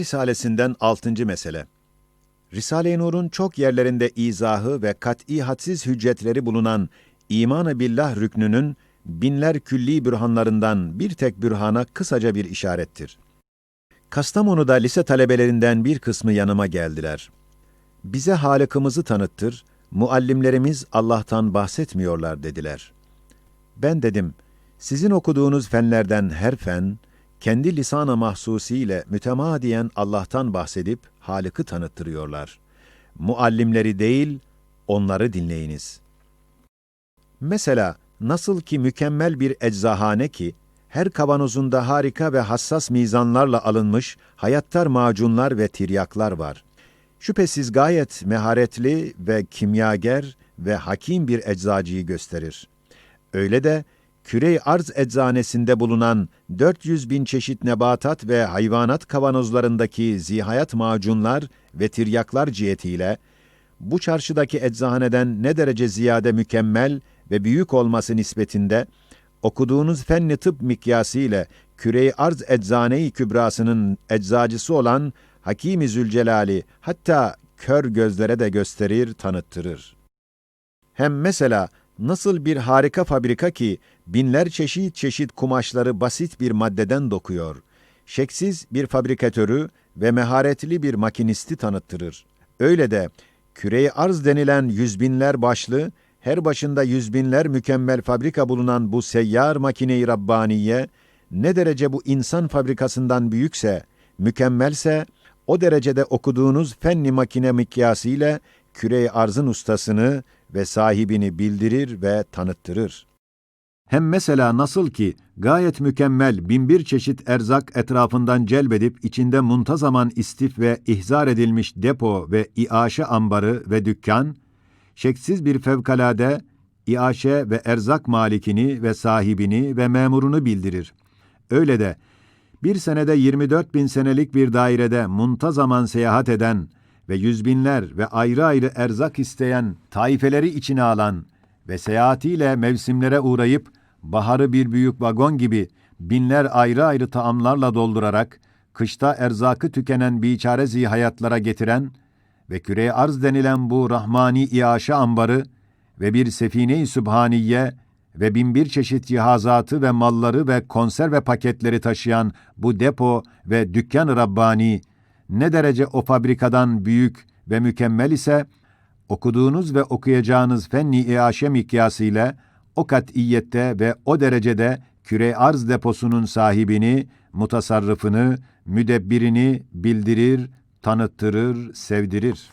Risalesinden 6. mesele. Risale-i Nur'un çok yerlerinde izahı ve kat'î hadsiz hüccetleri bulunan iman-ı billah rüknünün binler külli bürhanlarından bir tek bürhana kısaca bir işarettir. Kastamonu'da lise talebelerinden bir kısmı yanıma geldiler. Bize Halık'ımızı tanıttır, muallimlerimiz Allah'tan bahsetmiyorlar dediler. Ben dedim, sizin okuduğunuz fenlerden her fen, kendi lisana mahsusiyle mütemadiyen Allah'tan bahsedip Halık'ı tanıttırıyorlar. Muallimleri değil, onları dinleyiniz. Mesela nasıl ki mükemmel bir eczahane ki, her kavanozunda harika ve hassas mizanlarla alınmış hayattar macunlar ve tiryaklar var. Şüphesiz gayet meharetli ve kimyager ve hakim bir eczacıyı gösterir. Öyle de Kürey Arz Eczanesinde bulunan 400 bin çeşit nebatat ve hayvanat kavanozlarındaki zihayat macunlar ve tiryaklar cihetiyle, bu çarşıdaki eczaneden ne derece ziyade mükemmel ve büyük olması nispetinde, okuduğunuz fenni tıp mikyası ile Kürey Arz Eczane-i Kübrası'nın eczacısı olan Hakim-i Zülcelali hatta kör gözlere de gösterir, tanıttırır. Hem mesela nasıl bir harika fabrika ki binler çeşit çeşit kumaşları basit bir maddeden dokuyor. Şeksiz bir fabrikatörü ve meharetli bir makinisti tanıttırır. Öyle de kürey arz denilen yüzbinler başlı, her başında yüzbinler mükemmel fabrika bulunan bu seyyar makine-i Rabbaniye, ne derece bu insan fabrikasından büyükse, mükemmelse, o derecede okuduğunuz fenni makine mikyası ile kürey arzın ustasını ve sahibini bildirir ve tanıttırır. Hem mesela nasıl ki gayet mükemmel binbir çeşit erzak etrafından celbedip içinde muntazaman istif ve ihzar edilmiş depo ve iaşe ambarı ve dükkan, şeksiz bir fevkalade iaşe ve erzak malikini ve sahibini ve memurunu bildirir. Öyle de bir senede 24 bin senelik bir dairede muntazaman seyahat eden ve yüzbinler ve ayrı ayrı erzak isteyen taifeleri içine alan ve seyahatiyle mevsimlere uğrayıp baharı bir büyük vagon gibi binler ayrı ayrı taamlarla doldurarak kışta erzakı tükenen biçare zihayatlara getiren ve küreye arz denilen bu rahmani iaşe ambarı ve bir sefine-i sübhaniye ve binbir çeşit cihazatı ve malları ve konserve paketleri taşıyan bu depo ve dükkan Rabbani ne derece o fabrikadan büyük ve mükemmel ise, okuduğunuz ve okuyacağınız fenni iaşe mikyası ile o kat'iyette ve o derecede küre arz deposunun sahibini, mutasarrıfını, müdebbirini bildirir, tanıttırır, sevdirir.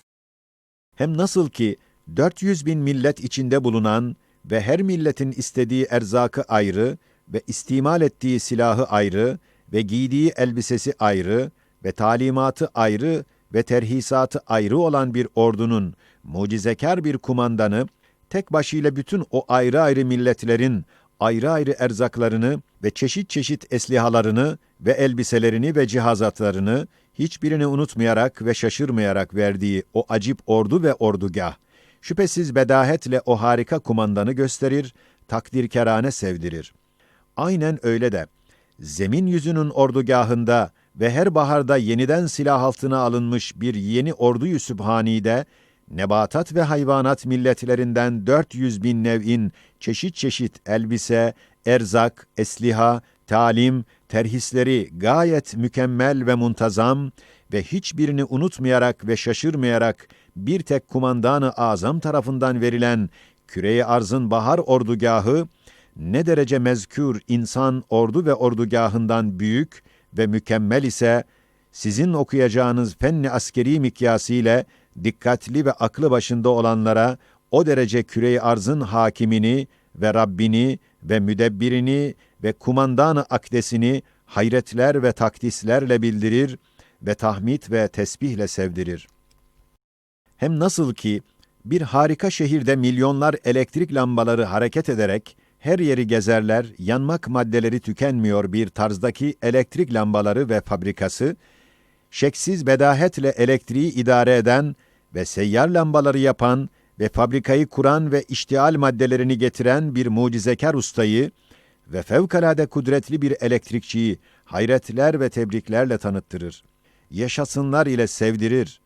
Hem nasıl ki 400 bin millet içinde bulunan ve her milletin istediği erzakı ayrı ve istimal ettiği silahı ayrı ve giydiği elbisesi ayrı ve talimatı ayrı ve terhisatı ayrı olan bir ordunun mucizekar bir kumandanı, tek başıyla bütün o ayrı ayrı milletlerin ayrı ayrı erzaklarını ve çeşit çeşit eslihalarını ve elbiselerini ve cihazatlarını hiçbirini unutmayarak ve şaşırmayarak verdiği o acip ordu ve ordugah, şüphesiz bedahetle o harika kumandanı gösterir, takdirkerane sevdirir. Aynen öyle de, zemin yüzünün ordugahında ve her baharda yeniden silah altına alınmış bir yeni ordu-yu sübhanide, nebatat ve hayvanat milletlerinden 400 bin nev'in çeşit çeşit elbise, erzak, esliha, talim, terhisleri gayet mükemmel ve muntazam ve hiçbirini unutmayarak ve şaşırmayarak bir tek kumandanı azam tarafından verilen küreye arzın bahar ordugahı, ne derece mezkür insan ordu ve ordugahından büyük ve mükemmel ise, sizin okuyacağınız fenni askeri mikyası ile dikkatli ve aklı başında olanlara o derece küre arzın hakimini ve Rabbini ve müdebbirini ve kumandanı akdesini hayretler ve takdislerle bildirir ve tahmid ve tesbihle sevdirir. Hem nasıl ki bir harika şehirde milyonlar elektrik lambaları hareket ederek her yeri gezerler, yanmak maddeleri tükenmiyor bir tarzdaki elektrik lambaları ve fabrikası, şeksiz bedahetle elektriği idare eden ve seyyar lambaları yapan ve fabrikayı kuran ve iştihal maddelerini getiren bir mucizekar ustayı ve fevkalade kudretli bir elektrikçiyi hayretler ve tebriklerle tanıttırır. yaşasınlar ile sevdirir.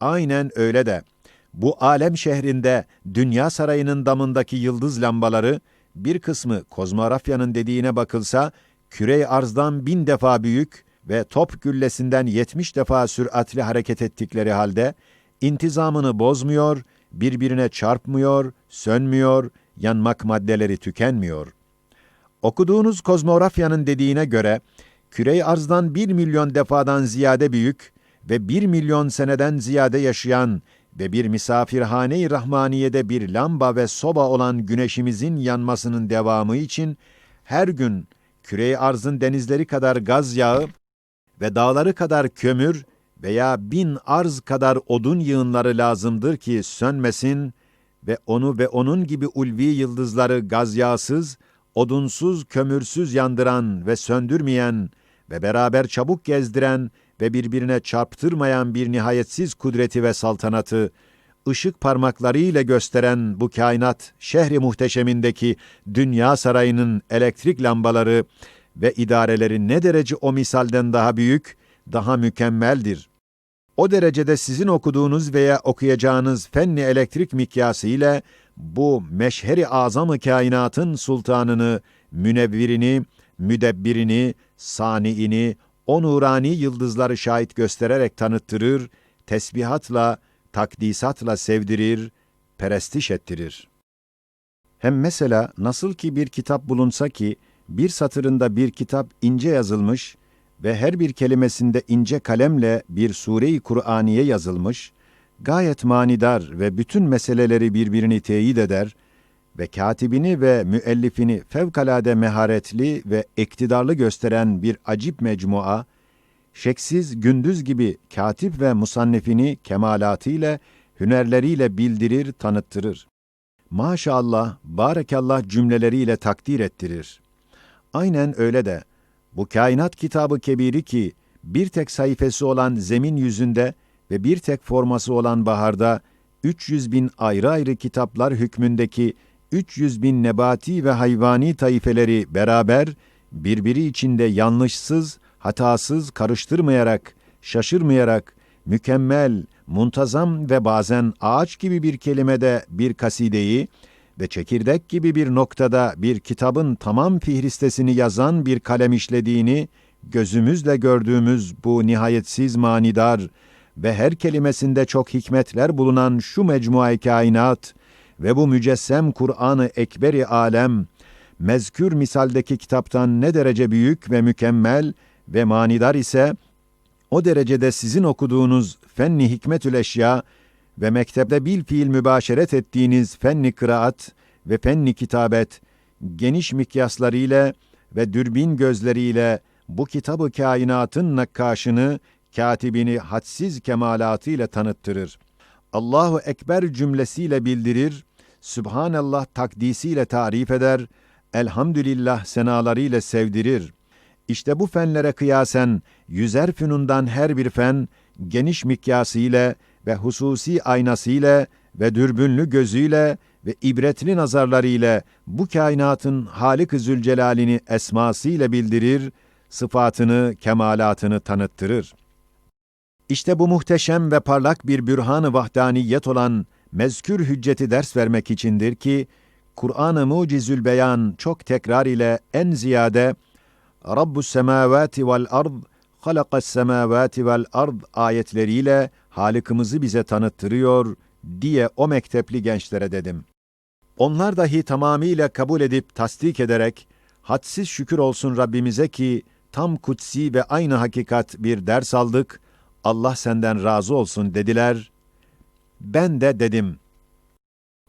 Aynen öyle de bu alem şehrinde dünya sarayının damındaki yıldız lambaları bir kısmı kozmografyanın dediğine bakılsa kürey arzdan bin defa büyük ve top güllesinden yetmiş defa süratli hareket ettikleri halde intizamını bozmuyor, birbirine çarpmıyor, sönmüyor, yanmak maddeleri tükenmiyor. Okuduğunuz kozmografyanın dediğine göre, kürey arzdan bir milyon defadan ziyade büyük ve bir milyon seneden ziyade yaşayan ve bir misafirhane-i rahmaniyede bir lamba ve soba olan güneşimizin yanmasının devamı için her gün kürey arzın denizleri kadar gaz yağı ve dağları kadar kömür veya bin arz kadar odun yığınları lazımdır ki sönmesin ve onu ve onun gibi ulvi yıldızları gaz yağsız, odunsuz, kömürsüz yandıran ve söndürmeyen ve beraber çabuk gezdiren ve birbirine çarptırmayan bir nihayetsiz kudreti ve saltanatı, ışık parmaklarıyla gösteren bu kainat şehri muhteşemindeki dünya sarayının elektrik lambaları ve idareleri ne derece o misalden daha büyük, daha mükemmeldir. O derecede sizin okuduğunuz veya okuyacağınız fenni elektrik mikyası ile bu meşheri azamı kainatın sultanını, münevvirini, müdebbirini, saniini, o nurani yıldızları şahit göstererek tanıttırır, tesbihatla, takdisatla sevdirir, perestiş ettirir. Hem mesela nasıl ki bir kitap bulunsa ki, bir satırında bir kitap ince yazılmış ve her bir kelimesinde ince kalemle bir sure-i Kur'aniye yazılmış, gayet manidar ve bütün meseleleri birbirini teyit eder ve katibini ve müellifini fevkalade meharetli ve iktidarlı gösteren bir acip mecmua, şeksiz gündüz gibi katip ve musannefini kemalatıyla, hünerleriyle bildirir, tanıttırır. Maşallah, barekallah cümleleriyle takdir ettirir. Aynen öyle de, bu kainat kitabı kebiri ki, bir tek sayfası olan zemin yüzünde ve bir tek forması olan baharda, 300 bin ayrı ayrı kitaplar hükmündeki 300 bin nebati ve hayvani taifeleri beraber, birbiri içinde yanlışsız, hatasız karıştırmayarak, şaşırmayarak, mükemmel, muntazam ve bazen ağaç gibi bir kelimede bir kasideyi ve çekirdek gibi bir noktada bir kitabın tamam fihristesini yazan bir kalem işlediğini, gözümüzle gördüğümüz bu nihayetsiz manidar ve her kelimesinde çok hikmetler bulunan şu mecmua kainat ve bu mücessem Kur'an-ı Ekberi alem, mezkür misaldeki kitaptan ne derece büyük ve mükemmel ve manidar ise, o derecede sizin okuduğunuz fenni hikmetül eşya ve mektepte bil fiil mübaşeret ettiğiniz fenni kıraat ve fenni kitabet, geniş mikyaslarıyla ve dürbin gözleriyle bu kitabı kainatın nakkaşını, katibini hadsiz kemalatıyla tanıttırır. Allahu Ekber cümlesiyle bildirir, Sübhanallah takdisiyle tarif eder, Elhamdülillah senalarıyla sevdirir. İşte bu fenlere kıyasen yüzer fünundan her bir fen geniş mikyasıyla ve hususi aynasıyla ve dürbünlü gözüyle ve ibretli nazarlarıyla bu kainatın Halik-i Zülcelal'ini esmasıyla bildirir, sıfatını, kemalatını tanıttırır. İşte bu muhteşem ve parlak bir bürhan-ı vahdaniyet olan mezkür hücceti ders vermek içindir ki, Kur'an-ı Mucizül Beyan çok tekrar ile en ziyade Rabbus semavati vel ard halakas semavati vel ard ayetleriyle Halık'ımızı bize tanıttırıyor diye o mektepli gençlere dedim. Onlar dahi tamamıyla kabul edip tasdik ederek hadsiz şükür olsun Rabbimize ki tam kutsi ve aynı hakikat bir ders aldık. Allah senden razı olsun dediler. Ben de dedim.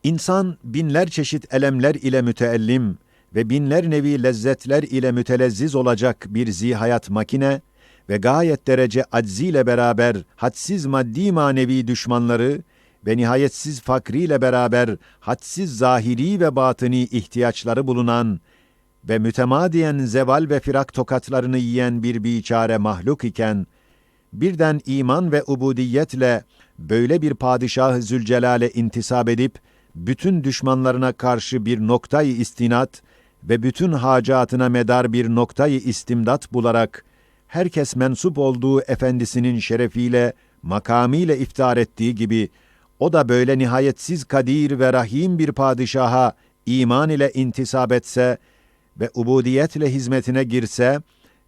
İnsan binler çeşit elemler ile müteellim ve binler nevi lezzetler ile mütelezziz olacak bir zihayat makine ve gayet derece acziyle beraber hadsiz maddi manevi düşmanları ve nihayetsiz fakriyle beraber hadsiz zahiri ve batıni ihtiyaçları bulunan ve mütemadiyen zeval ve firak tokatlarını yiyen bir biçare mahluk iken, birden iman ve ubudiyetle böyle bir padişah Zülcelal'e intisap edip, bütün düşmanlarına karşı bir noktayı istinat ve bütün hacatına medar bir noktayı istimdat bularak, herkes mensup olduğu efendisinin şerefiyle, makamıyla iftar ettiği gibi, o da böyle nihayetsiz kadir ve rahim bir padişaha iman ile intisap etse ve ubudiyetle hizmetine girse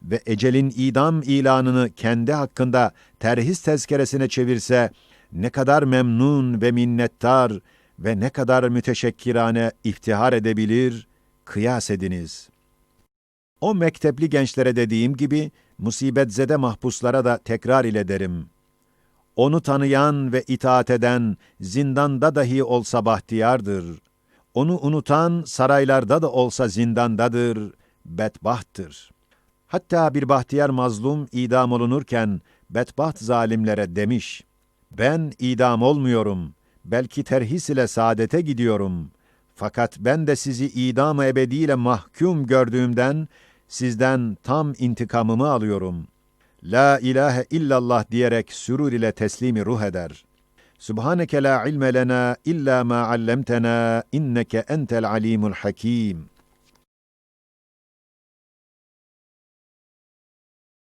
ve ecelin idam ilanını kendi hakkında terhis tezkeresine çevirse, ne kadar memnun ve minnettar ve ne kadar müteşekkirane iftihar edebilir, kıyas ediniz. O mektepli gençlere dediğim gibi, musibetzede mahpuslara da tekrar ile derim. Onu tanıyan ve itaat eden, zindanda dahi olsa bahtiyardır. Onu unutan, saraylarda da olsa zindandadır, bedbahttır. Hatta bir bahtiyar mazlum idam olunurken, bedbaht zalimlere demiş, ben idam olmuyorum, belki terhis ile saadete gidiyorum. Fakat ben de sizi idam ebediyle mahkum gördüğümden, sizden tam intikamımı alıyorum. La ilahe illallah diyerek sürur ile teslimi ruh eder. Subhaneke la ilme lena illa ma allamtena inneke entel alimul hakim.''